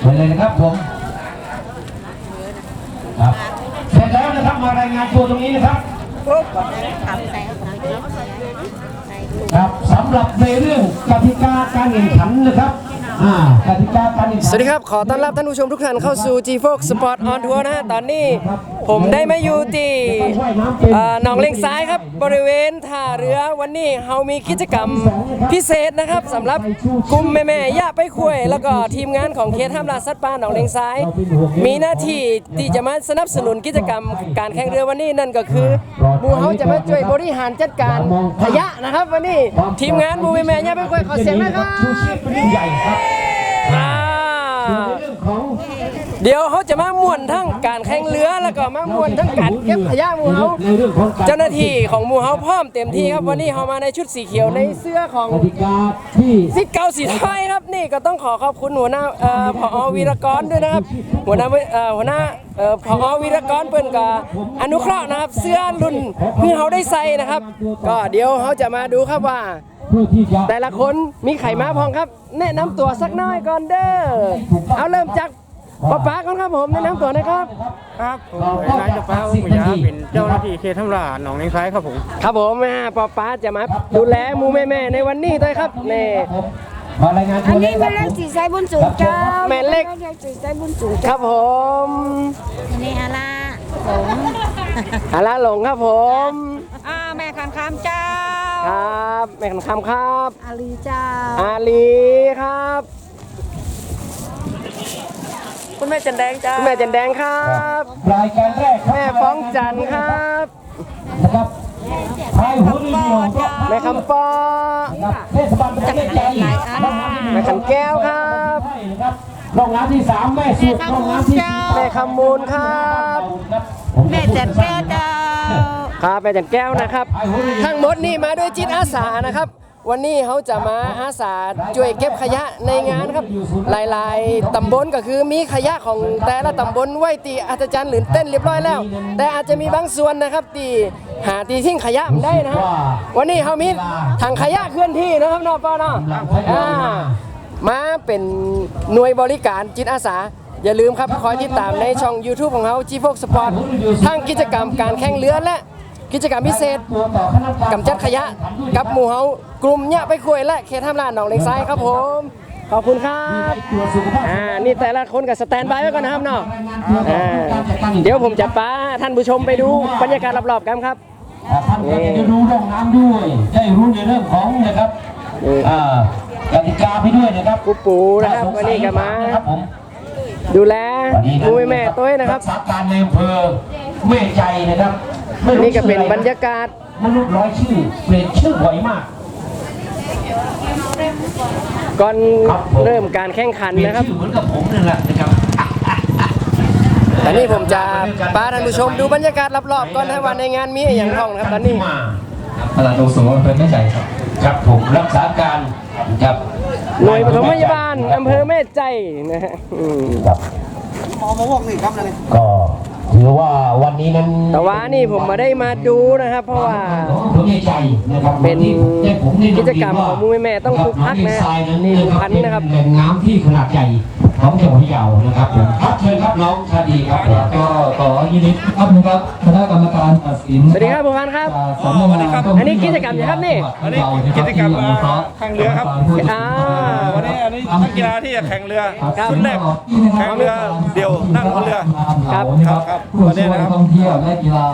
ไปเลยนะครับผมครับเสร็จแล้วนะครับมารายงานตัวตรงนี้นะครับครับสำหรับในเรื่องกติกาการแข่งขันนะครับอ่ากติกาการแข่งขัน สวัสดีครับ ขอต้อนรับท่านผู้ชมทุกท่านเข้าสู่ G Fox Sport on Tour นะฮะ ตอนนี้ ผมได้มาอยู่ที่หนองเลงซ้ายครับบริเวณท่าเรือวันนี้เฮามีกิจกรรมพิเศษนะครับสำหรับกลุ่มแม่ๆย่าไปคุยแล้วก็ทีมงานของเขตห้ามลาสัตว์ป่าหนองเลงซ้าย มีหน้าที่ที่จะมาสนับสนุนกิจกรรมการแข่งเรือวันนี้นั่นก็คือหมู่เฮาจะมาช่วยบริหารจัดการขยะนะครับ วันนี้ทีมงานหมู่แม่ๆย่าไปคุยขอเสียงนะครับ เดี๋ยวเขาจะมาม่วนทั้งการแข่งเรือแล้วก็มาม่วนทั้งการเก็บขยะหมูเฮาเรื่องขาเจ้าหน้าที่ของหมูเฮาพร้อมเต็มที่ครับวันนี้เขามาในชุดสีเขียวในเสื้อของกติกาที่สิทธิ์เก่าสีไทยครับนี่ก็ต้องขอขอบคุณหัวหน้าผอวีรกรด้วยนะครับ หัวหน้าหัวหน้าผอวีรกรเปิ้นก็อนุเคราะห์นะครับ เสื้อรุ่นเพื่อเขาได้ใส่นะครับ ก็เดี๋ยวเขาจะมาดูครับว่าแต่ละคนมีไข่ม้าพองครับ แนะนำตัวสักน้อยก่อนเด้อเอาเริ่มจาก ป้าป๊าก่อนครับผมแนะนำตัวหนะครับ ครับผมนายจะเป้าหมุยาเป็นเจ้าหน้าที่เขตทำลาหนองเลงซ้ายครับผม ครับผมแม่ป้าป๊าจะมาดูแลหมูแม่แม่ๆในวันนี้ด้วยครับนี่มารายงานตัอัวนเลยนี้คเป็รับนเลขสีไซบุญสูงเจ้าแม่เล็กเลขสีไซบุญสูงคเจ้ารับผมอันนี้อาล่าผมอาลาหลงครับผมอ่าแม่คันคำเจ้า ครับ แม่ขันคำครับ อาลีเจ้าอาลีครับ คุณแม่จันแดงเจ้าคุณแม่จันแดงครับรายการแรกครับแม่ฟ้องจันทร์ครับนะครับพายหัวเรือเดียวก็แม่คำปอครับเทศบาลตำบลแม่ใจแม่ขันแก้วครับใช่นะครับโรงงานที่สามแม่สุดโรงงานที่สี่แม่คำมูลครับแม่จันแก้วเจ้าครับแม่จันแก้วนะครับ ทั้งหมดนี่มาด้วยจิตอาสานะครับ วันนี้เขาจะมาอาสาช่วยเก็บขยะในงานครับ หลายๆตำบลก็คือมีขยะของแต่ละตำบลไว้ตีอัศจรรย์หรือเต้นเรียบร้อยแล้ว แต่อาจจะมีบางส่วนนะครับที่หาตีทิ้งขยะไม่ได้นะวันนี้เขามีถังขยะเคลื่อนที่นะครับนอปอนะอ่ามาเป็นหน่วยบริการจิตอาสาอย่าลืมครับคอยติดตามในช่อง YouTube ของเขา G4 Sport ทั้งกิจกรรมการแข่งเรือและ กิจกรรมพิเศษตัวต่อคณะกรรมการกำจัดขยะกับหมู่เฮากลุ่มเนี่ยไปคุยและเขตทำลานหนองเลงซ้ายครับผม ขอบคุณครับตัวสุขภาพอ่านี่แต่ละคนกับสแตนบายไว้ก่อนนะครับเนาะอ่าเดี๋ยวผมจะพาท่านผู้ชมไปดูบรรยากาศรอบๆกันครับอ่าท่านก็จะได้รู้โรงน้ำด้วยได้รู้ในเรื่องของนะครับอ่ากติกาไปด้วยนะครับครูปูนะครับวันนี้ก็มาครับผมดูแลวันนี้หมูแม่ๆตัวนะครับรักษาการในอำเภอแม่ใจนะครับไม่รู้ นี่ก็เป็นชื่ออะไบรรยากาศมนุษย์ร้อยชื่อเปลี่ยนชื่อบ่อยมาก ก่อนครับผมเริ่มการแข่งขันเปลี่ยนนะครับชื่อเหมือนกับผมนั่นแหละนะครับตอนนี้ผมจะพาท่านผู้ชมดูบรรยากาศรอบๆก่อนนะว่าในงานมีอะไรอย่างท้องนะครับตอนนี้มาตลาดโอโซอำเภอแม่ใจครับครับผมรักษาการครับหน่วยปฐมพยาบาลอำเภอแม่ใจนะฮะอืมครับหมอมาวงนี่ครับเลยก็ ถือว่าวันนี้นั้นแต่ว่านี่ผมมาได้มาดูนะครับ เพราะว่าของอำเภอแม่ใจนะครับเป็นที่ผมได้นำกิจกรรมของมูลแม่ต้องปลูกพักนะำทรายนั้นนี่นะครับพันธุ์นะครับเป็นแหล่งน้ำที่ขนาดใหญ่ ของจังหวัดพะเยานะครับผมครับเชิญครับน้องชาดีครับก็ขอยินดีครับนะครับคณะกรรมการตัดสินสวัสดีครับผู้พันครับสำนักงานอันนี้กิจกรรมอะไรครับนี่อันนี้กิจกรรมทางเรือครับอ่าวันนี้อันนี้นักกีฬาที่จะแข่งเรือครับชุดแรกแข่งเรือเดี่ยวนั่งบนเรือครับครับครับผู้วันนี้ช่วยนะครับท่องเที่ยวและกีฬา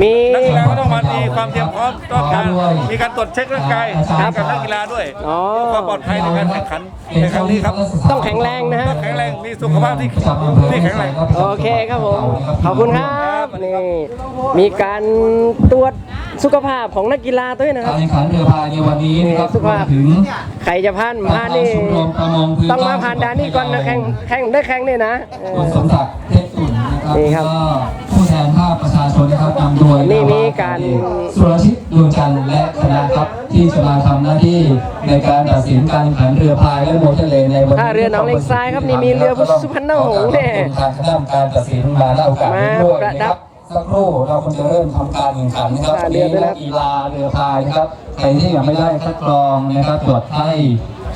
มี นักกีฬาก็ต้องมามีความเตรียมพร้อมต้องการมีการตรวจเช็คร่างกายครับกับนักกีฬาด้วยอ๋อเพื่อความปลอดภัยในการแข่งขันในครั้งนี้ครับต้องแข็งแรงนะฮะแข็งแรงมีสุขภาพที่ที่แข็งแรง โอเคครับผม ขอบคุณครับนี่มีการตรวจสุขภาพของนักกีฬาด้วยนะคัการรบแข่งขันเรือพายในวันนี้นะครับสุขภาพรวมถึงใครจะพันผ่านนี่ ชมรมประมงพื้นต้องมาบ้านผ่านด่านนี้ก่อนนะแข่งแข่งได้แข่งนี่นะเออคุณสมศักดิ์เทพตุ่ นนะครับนี่ครับแล้วก็ผู้แทนภาคประชาชนนะครับนำโดยนี่มีการสุรชิตดวงจันทร์และคณะครับที่จะมาทำหน้าที่ในการตัดสินการแข่งขันเรือพายและโมเทเลในวันนี้ท่าเรือหนองเลงทรายครับนี่มีเรือสุพรรณหงส์เนี่ยทางคณะกรรมการตัดสินมาณโอกาสนี้ด้วยมาประดันะบครับสักครู่เราคงจะเริ่มทำการแข่งขันนะครับท่าวันเรือนี้ด้วยนะนักกีฬาเรือพายนะครับใครที่ยังไม่ได้คัดกรองนะครับตรวจให้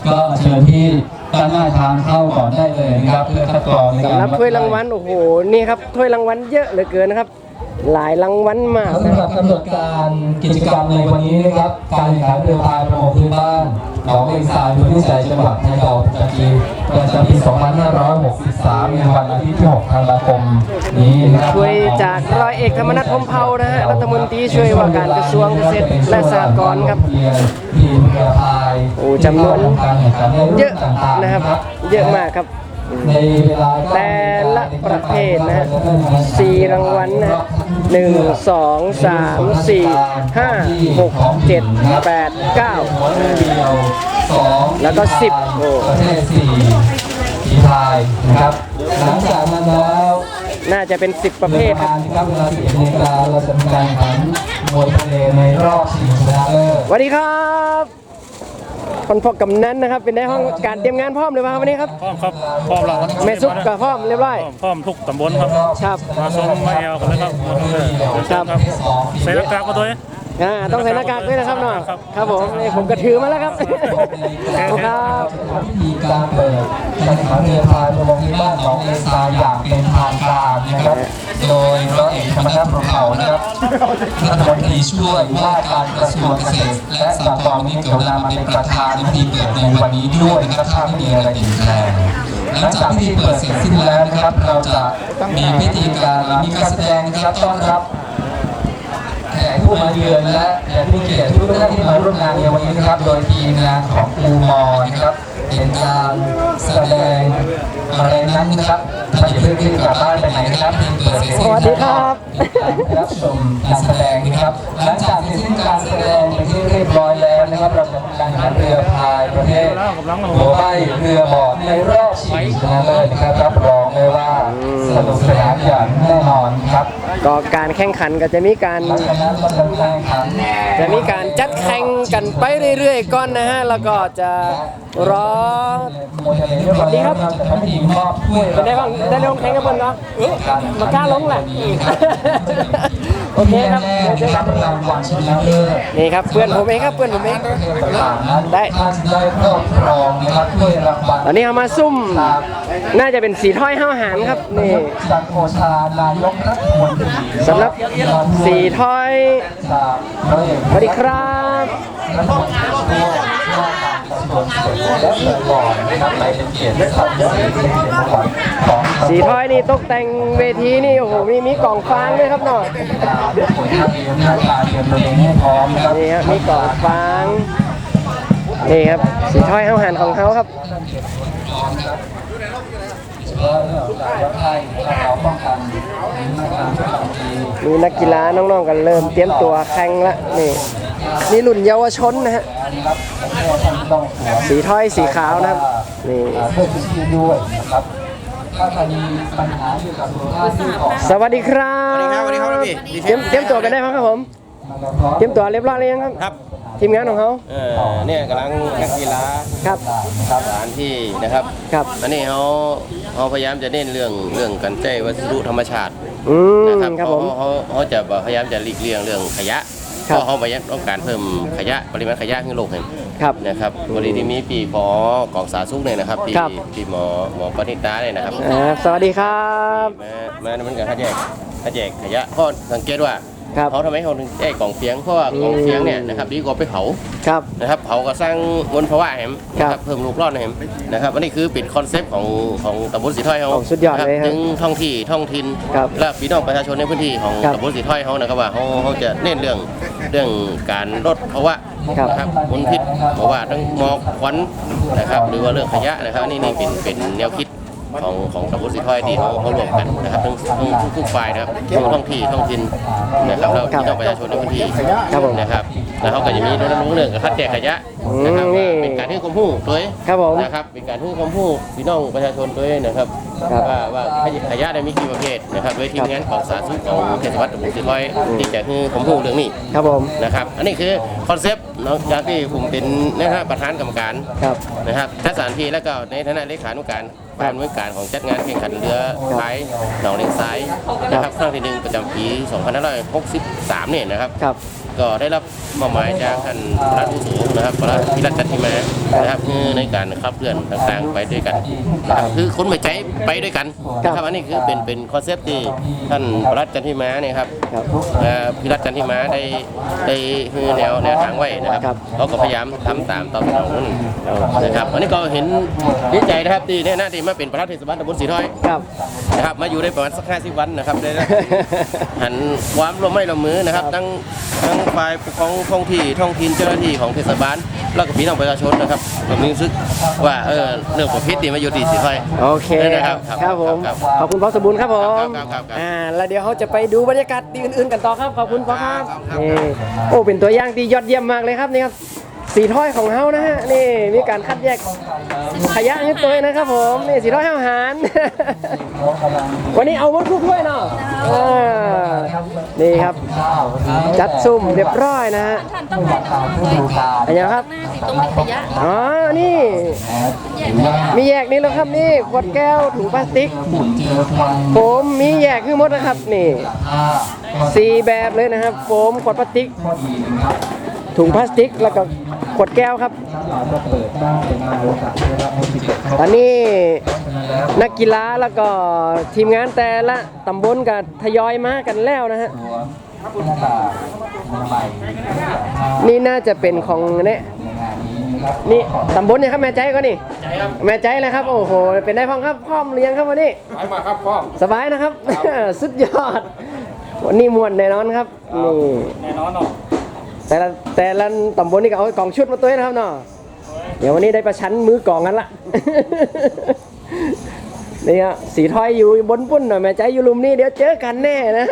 ก็เชิญที่ ด้านหน้าทางเข้าก่อนได้เลยนะครับเพื่อคัดกรองในการสำหรับถ้วยรางวัลโอ้โหนี่ครับถ้วยรางวัลเยอะเหลือเกินนะครับ หลายรางวัลมากสำหรับกำหนดการกิจกรรมในวันนี้นะครับ การแข่งขันเรือพายประมงพื้นบ้านหนองเลงทรายพื้นที่ใจจังหวัดพะเยาประจำปีประจำปี 2563 ในวันอาทิตย์ที่ 6 ธันวาคมนี้นะครับช่วยจากร้อยเอกธรรมนัฐพรหมเผ่านะฮะรัฐมนตรีช่วยว่าการกระทรวงเกษตรและสหกรณ์ครับทีมเรือพาย โอ้จำนวนการแข่งขันในรุ่นเยอะต่างๆนะครับ เยอะมากครับในเวลาแต่ละประเภทนะฮะสี่รางวัลนะฮะหนึ่งสองสามสี่ห้าหกเจ็ดแปดเก้าเดียวสองแล้วก็สิบโอ้ประเภทสี่ทีพายนะครับ หลังจากนั้นแล้วน่าจะเป็นสิบประเภทโดยคปรับระมาณนะครับเวลา11นาฬิกาเราจะมีการแข่งขันมวยทะเลในรอบชิงชนะเลิศสวัสดีครับ คนพบกำนันนะครับ เป็นในห้องการเตรียมงานพร้อมเลยป่ะครับวันนี้ครับ พร้อมครับพร้อมแล้วครับแม่ซุปกับพร้อมเรียบร้อย พร้อมทุกตำบลครับ ครับ มาชมมาแอลกันเลยครับมาชมเลยครับใส่หน้ากากมาด้วยอ่าต้องใส่หน้ากากด้วยนะครับเนาะครับ ครับผมนี่ผมกระถือมาแล้วครับขอบคุณครับพิธีการเปิดการแข่งขันเรือพายประมงพื้นบ้านของเอซาอย่างเป็นทางการนะครับ โดยร้อยเอกธรรมนัฐพรหมเผ่านะครับรัฐมนตรีช่วยว่าการกระทรวงเกษตร และสหกรณ์นี้กรุณามาเป็นประธานในพิธีเปิดในวันนี้ด้วยนะครับถ้าไม่มีอะไรเปลี่ยนแปลงหลังจากพิธีเปิดเสร็จสิ้นแล้วนะครับ เราจะมีพิธีการมีการแสดงนะครับต้อนรับแขก ผู้มาเยือนและแขกผู้เกียรติทุกท่านที่มาร่วมงานในวันนี้นะครับ โดยทีมงานของครูมอนะครับเป็นการแสดงอะไรนั้นนะครับถ้าอย่าเพิ่งรีบกลับบ้านไปไหนนะครับทีมเปิดเสร็จสิ้นสวัสดีครับการรับชมการแสดงนะครับ หลังจากเสร็จสิ้นการแสดงเป็นที่เรียบร้อยแล้วนะครับเราจะมีการแข่งขันเรือพายประเภทหัวใบเรือบอร์ดในรอบชิงชนะเลิศนะครับรับรอง เลยว่าสนุกสนานอย่างแน่นอนครับก็การแข่งขันก็จะมีการหลังจากนั้นเราจะแข่งขันจะมีการจัดแข่งกันไปเรื่อยๆก่อนนะฮะแล้วก็จะรอสวัสดีครับเราจะทำพิธีมอบถ้วยเป็นได้บ้างได้ลงแข่งกันบนเนาะมากล้าลงแหละ โอเคครับแน่เดี๋ยวๆเจอคกัรันบรางวัลชนะเลิศนี่ครับเพื่อนผมเองครับเพื่อนผมเองต่างๆนั้นได้ท่านได้ครอบครองนะครับถ้วยรางวัลตอนนี้เอามาซุ่ม น่าจะเป็นสีถ้อยห้าวหารครับนี่จากโอชานายกรัฐมนตรีสำหรับสีถ้อยจากร้อยเอกสวัสดีครับรัฐมนตรีช่วยว่าการกระทรวงเกษตรและเกษตรกรนะครับไปเป็นเกียรติและความพิเศษที่เป็นของขวัญของ สีถ้อยนี่ตกแต่งเวทีนี่โอ้โหมีมีกล่องฟางด้วยครับเนาะผลงานเรียนหน้าตาเตรียมตัวเองให้พร้อมนะครับนี่ครับมีกล่องฟางนี่ครับสีถ้อยห้าวหารของเขาครับเฉพาะเรื่องของการวัดไข้นะครับเราป้องกันนะครับบางทีมีนักกีฬาน้องๆกันเริ่มเตรียมตัวแข่งละนี่นี่รุ่นเยาวชนนะฮะนะครับผมว่าท่านต้องสวมสีถ้อยสีขาวนะครับนี่อ่าเพื่อชีพด้วยนะครับ ถ้าใครมีปัญหาเกี่ยวกับสุขภาพที่ของสวัสดีครับสวัสดีครับสวัสดีครับพี่เตรียมเตรียมตัวกันได้ครับผมเตรียมตัวเรียบร้อยหรือยังครับ ครับ ทีมงานของเขาเออเนี่ยกำลังแข่งกีฬาครับสถานที่นะครับครับ อันนี้เขาเขาพยายามจะเน้นเรื่องเรื่องการใช้วัสดุธรรมชาติอืมนะครับครับเขาผม เขาเขาจะพยายามจะหลีกเลี่ยงเรื่องขยะครั เพบราะเขาพยายามต้องการเพิ่มขยะปริมาณขยะขึ้นโลกเห็นครับ นะครับวันนี้ที่มีปีพอกองสาธารณสุขเนี่ยนะครับปีครับ ปีหมอหมอปณิตาเนี่ยนะครับ อ่าสวัสดีครับ มามามันกับเขาแยกเขาแยกขยะเพราะสังเกตว่า ครับเขาทำไมเขาถึงแยกกล่องเฟียงเพราะว่ากล่องเฟียงเนี่ยนะครับดีกว่าไปเผาครับ นะครับเผาก็สร้างมลภาวะแหมครับนะครับเพิ่มลูกรอดนะแหมนะครับอันนี้คือเป็นคอนเซปต์ของของตำบลสีถ้อยเขาโอ้สุดยอดเลยครับถึงท้องที่ท้องถิ่นครับและพี่น้องประชาชนในพื้นที่ของครับตำบลสีถ้อยเขานะครับว่าเขาเขาจะเน้นเรื่องเรื่องการลดภาวะครับ นะครับมลพิษเพราะว่าทั้งหมอกควันนะครับหรือว่าเรื่องขยะนะครับนี่นี่เป็นเป็นแนวคิด ของของตำบลสีถ้อยที่เขาเขารวมกันนะครับทั้งทั้งทุกทุกฝ่ายนะครับทั้งท้องที่ท้องถิ่นนะครับแล้วพี่น้องประชาชนในพื้นที่นะครับ แล้วเขาก็จะมีรณรงค์เรื่องการคัดแยกขยะนะครับอืมนี่ว่าเป็นการให้ความรู้ตัวเองครับผม นะครับเป็นการให้ความรู้พี่น้องประชาชนตัวเองนะครับครับว่าว่าขยะได้มีกี่ประเภทนะครับโดยทีมงานของสาธารณสุขของเทศบาลตำบลสีถ้อยที่จะให้ความรู้เรื่องนี้ ครับผม นะครับ อันนี้คือคอนเซปต์เนาะจากที่ผมเป็นนะครับประธานกรรมการครับ นะครับทัศนที่แล้วก็ในฐานะเลขานุการการดำเนินการของจัดงานแข่งขันเรือพายหนองเลงซ้ายนะครับครั้งที่หนึ่งประจำปี 2563 เนี่ยนะครับ ครับ ก็ได้รับมอบหมายจากท่านพระผู้สูงนะครับพระพิรัตจันทิมานะครับคือในการขับเคลื่อนต่างๆไปด้วยกันนะครับคือคนไม่ใจไปด้วยกันนะครับอันนี้คือเป็นเป็นคอนเซปต์ที่ท่านพระจันทิมาเนี่ยครับครับเอ่อพิรัตจันทิมาได้ได้คือแนวแนวทางไว้นะครับครับเขาก็พยายามทำตามตามสนองนั่นนะครับอันนี้ก็เห็นดีใจนะครับที่เนี่ยนะที่มาเป็นประธานเทศบาลตำบลสีถ้อยครับนะครับมาอยู่ได้ประมาณสักห้าสิบวันนะครับได้หันความร่วมไม้ร่วมมือนะครับทั้งทั้งฝ่ายปกครองท้องที่ท้องถิ่นเจ้าหน้าที่ของเทศบาลแล้วก็พี่น้องประชาชนนะครับผมรู้สึกว่าเออเรื่องประเภทนี้มาอยู่ดีสิค่อยโอเคนะครับครับผมครับขอบคุณพ่อสมบูรณ์ครับผมครับครับครับ อ่าแล้วเดี๋ยวเขาจะไปดูบรรยากาศที่อื่นๆกันต่อครับขอบคุณพ่อครับครับครับนี่โอ้เป็นตัวอย่างที่ยอดเยี่ยมมากเลยครับนี่ครับ สีถ้อยของเฮานะฮะนี่มีการคัดแยกขยะให้ตัวนะครับผมนี่สีถ้อยอาหารวันนี้เอาหมดทุกถ้วยเนาะนี่ครับ จัดซุ่มเรียบร้อยนะฮะอันนี้ครับอ๋อนี่มีแยกนี่แล้วครับนี่ขวดแก้วถุงพลาสติกโฟมมีแยกขึ้นหมดนะครับนี่สี่แบบเลยนะครับโฟมขวดพลาสติกถุงพลาสติกแล้วก็ ขวดแก้วครับ ตอนนี้นักกีฬาแล้วก็ทีมงานแต่ละตำบลก็ทยอยมากันแล้วนะฮะ นี่น่าจะเป็นของเนี่ยนี่ตำบลเนี่ยครับแม่ใจก็นี่แม่ใจเลยครับ โอ้โห เป็นได้พ้องครับพร้อมเรียงครับวันนี้มาครับพ่อสบายนะครับ สุดยอด วันนี้มวนแน่นอนครับนี่แน่นอนเนาะ แต่ละแต่ละตำบลนี่ก็เอากล่องชุดมาตัวนะครับเนาะเดี๋ยววันนี้ได้ประชันมือกล่องกันละนี่ฮะสีทอยอยู่บนปุ้นหน่อยแม่ใจอยู่ลุมนี่เดี๋ยวเจอกันแน่นะ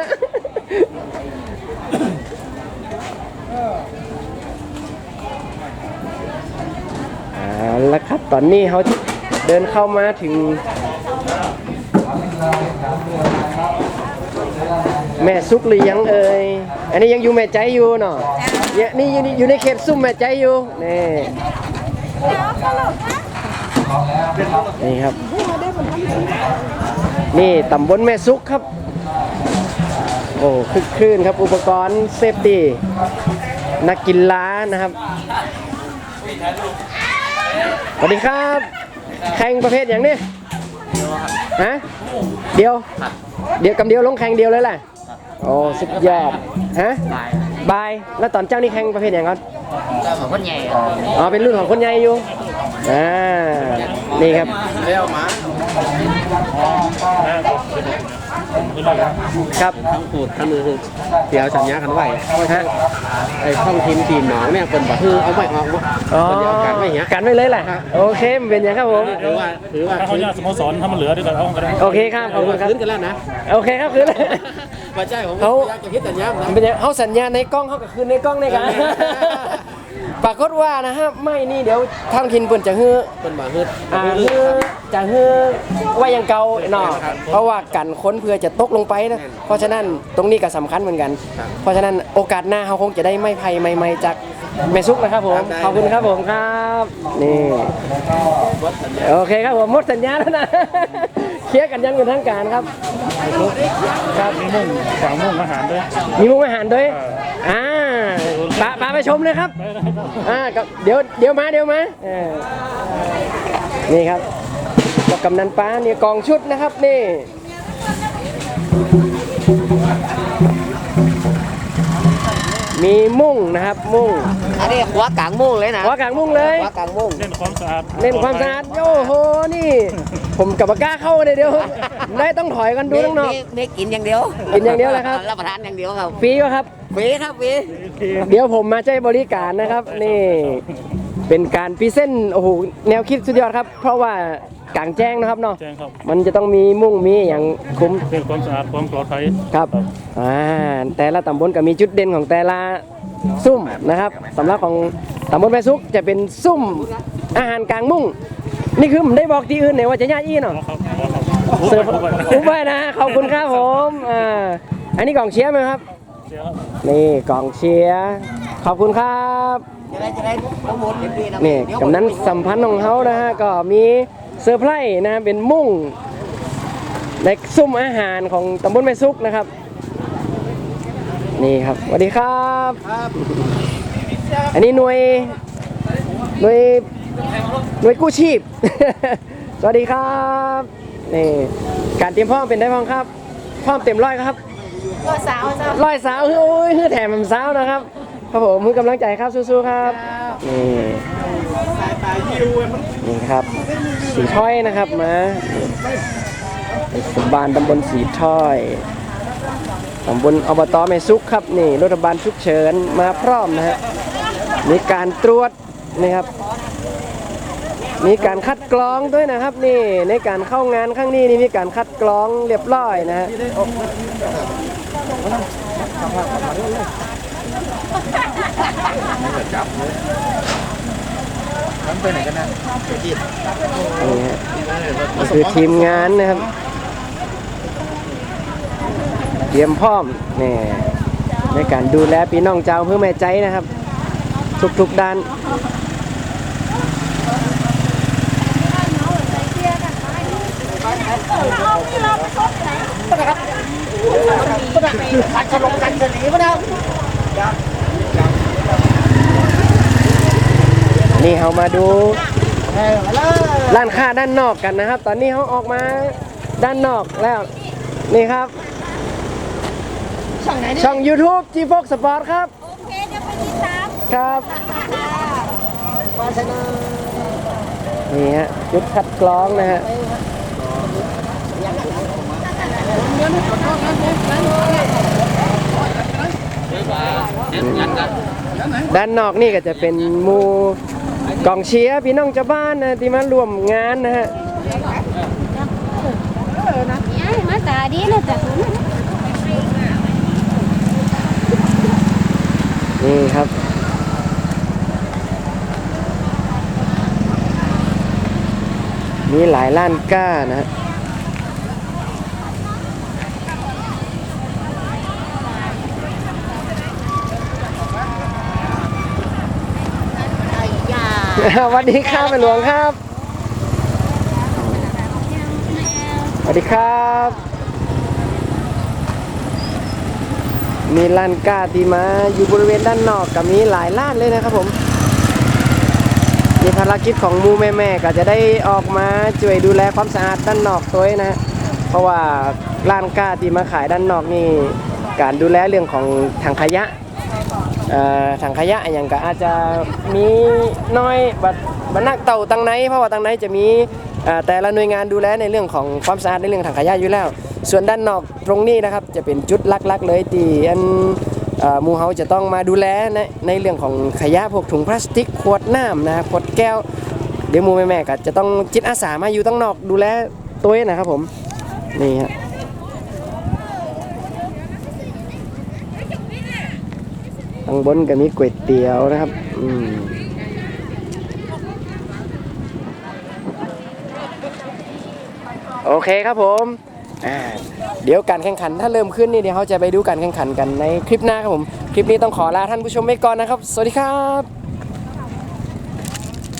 เอาละครับตอนนี้เขาเดินเข้ามาถึง แม่ซุกหรือยังเอ่ยอันนี้ยังอยู่แม่ใจอยู่เนาะ เนี่ยนี่อยู่อยู่ในเขตซุ่มแม่ใจอยู่นี่นี่ครับ นี่ตำบลแม่ซุกครับ โอ้คึกคลื่นครับอุปกรณ์เซฟตี้นักกีฬานะครับสวัสดีครับ แข่งประเภทอย่างนี้ฮะเดียว เดียวกำเดียวลงแข่งเดียวเลยแหละโอ้สุดยอดฮะ บาย แล้วตอนเจ้านี่แข่งประเภทอย่างก่อนของคนใหญ่อ๋อเป็นรุ่นของคนใหญ่อยู่อ่านี่ครับ ครับทั้งพูดทั้งมือคือเสียวสัญญากันไว้ฮะไอ้ข้องทีมทีมหนองเนี่ยเป็นแบบคือเอาไม่ออกอ๋อเดี๋ยวกันไม่เหี้ยกันไว้เลยแหละโอเคมันเป็นอย่างครับผมถือว่าถือว่าถ้าเขาญาติสโมสรถ้ามันเหลือเดี๋ยวก็เอาก็ได้โอเคครับขอบคุณครับขึ้นกันแล้วนะโอเคครับคือมาใจผมเขาอยากจะคิดสัญญานะเป็นอย่างเขาสัญญาในกล้องเขาก็คือในกล้องในกัน ปรากฏว่านะฮะไม่นี่เดี๋ยวทางคินเปิ่นจะฮื้อเป็นบ่าฮึดอ่าฮื้อจะฮื้อว่ายังเก่าเนาะเพราะว่ากันค้นเพื่อจะตกลงไปนะเพราะฉะนั้นตรงนี้ก็สำคัญเหมือนกัน เพราะฉะนั้นโอกาสหน้าเขาคงจะได้ไม้ไผ่ใหม่ๆจากแม่ซุกนะครับผมขอบคุณครับผมครับนี่โอเคครับผมหมดสัญญาแล้วนะเคลียร์กันยันเป็นทางการครับ ครับมีมุ่งสามมุ่งอาหารด้วยมีมุกอาหารด้วยอ่า ปาปาไปชมเลยครับอ่าก็เดี๋ยวเดี๋ยวมาเดี๋ยวมาเออนี่ครับกับกำนันป้าเนี่ยกองชุดนะครับนี่มีมุ้งนะครับมุ้งอันนี้หัวกลางมุ่งเลยนะหัวกลางมุ้งเลยหัวกลางมุ่งเล่นความสะอาดเล่นความสะอาดโอ้โหนี่ ผมกับกล้าเข้าเลยเดี๋ยวได้ต้องถอยกันดูข้างนอกมีมีกินอย่างเดียว กินอย่างเดียวเลยครับรับประทานอย่างเดียวครับฟรีป่ะครับฟรีครับฟรี เดี๋ยวผมมาใช้บริการนะครับ นี่เป็นการพรีเส้นต์โอ้โหแนวคิดสุดยอดครับ เพราะว่ากลางแจ้งนะครับเนาะแจ้งครับมันจะต้องมีมุ่งมีอย่างคุ้มเรื่องความสะอาดความปลอดภัยครับอ่าแต่ละตำบลก็มีจุดเด่นของแต่ละซุ่มนะครับสำหรับของตำบลแม่ซุกจะเป็นซุ่มอาหารกลางมุ่งนี่คือผมได้บอกที่อื่นเนี่ยว่าจะญาติอี้เนาะครับครับเสิร์ฟอุ้มไว้นะขอบคุณครับผมอ่าอันนี้กล่องเชียร์ไหมครับเสียครับ นี่กล่องเชียร์ขอบคุณครับจะได้จะได้โปรโมทเต็มที่นะนี่เดี๋ยวกำนันสัมพันธ์ของเขานะฮะก็มีเซอร์ไพรส์นะเป็นมุ่งในซุ้มอาหารของตำบลแม่ซุกนะครับ นี่ครับสวัสดีครับ อันนี้หน่วยหน่วยหน่วยกู้ชีพ สวัสดีครับนี่การเตรียมพร้อมเป็นได้พ้องครับ พร้อมเต็มร้อยครับ ก็สาวเจ้าร้อยสาวคือโอ้ยคือแถมสาวนะครับ ครับผมมือกำลังใจครับสู้ๆครับนี่นี่ครับสีถ้อยนะครับมาเทศบาลตำบลสีถ้อยตำบลอบตแม่ซุกครับนี่รถบาลฉุกเฉินมาพร้อมนะฮะมีการตรวจนี่ครับมีการคัดกรองด้วยนะครับนี่ในการเข้างานครั้งนี้นี่มีการคัดกรองเรียบร้อยนะฮะ นี่ฮะนี่คือทีมงานนะครับ เตรียมพร้อมนี่ในการดูแลพี่น้องเจ้าเพื่อแม่ใจนะครับ ทุกๆด้าน นี่เรามาดูร้านค้าด้านนอกกันนะครับ ตอนนี้เขาออกมาด้านนอกแล้ว นี่ครับ ช่องไหนช่อง YouTube G Fox Sport ครับ โอเคเดี๋ยวไปติดตามครับนี่ฮะจุดคัดกรองนะฮะ ด้านนอกนี่ก็จะเป็นมูกองเชียร์พี่น้องเจ้าบ้านนะที่มาร่วมงานนะฮะมาตาดีเลยจ้ะนี่ครับมีหลายล้านก้านะฮะ สวัสดีครับแม่หลวงครับสวัสดีครับ มีร้านก้าที่มาอยู่บริเวณด้านนอกกับมีหลายร้านเลยนะครับผมมีภารกิจของมูแม่ๆก็จะได้ออกมาช่วยดูแลความสะอาดด้านนอกตัวเองนะ เพราะว่าร้านก้าที่มาขายด้านนอกนี่การดูแลเรื่องของถังขยะ ถังขยะอย่างก็อาจจะมีน้อยบัดบัดนักเต่าตังไหนเพราะว่าตังไหนจะมีแต่ละหน่วยงานดูแลในเรื่องของความสะอาดในเรื่องถังขยะอยู่แล้ว ส่วนด้านนอกตรงนี้นะครับจะเป็นจุดลักๆเลยที่อันมูเฮาจะต้องมาดูแลในในเรื่องของขยะพวกถุงพลาสติกขวดน้ำนะขวดแก้ว เดี๋ยวมูแม่ๆก็จะต้องจิตอาสามาอยู่ตั้งนอกดูแลตัวนะครับผมนี่ฮะางบนก็มีก๋วยเตี๋ยวนะครับ อืมโอเคครับผมเดี๋ยวการแข่งขันถ้าเริ่มขึ้นนี่เดี๋ยวเขาจะไปดูการแข่งขันกันในคลิปหน้าครับผม คลิปนี้ต้องขอลาท่านผู้ชมไปก่อนนะครับ สวัสดีครับ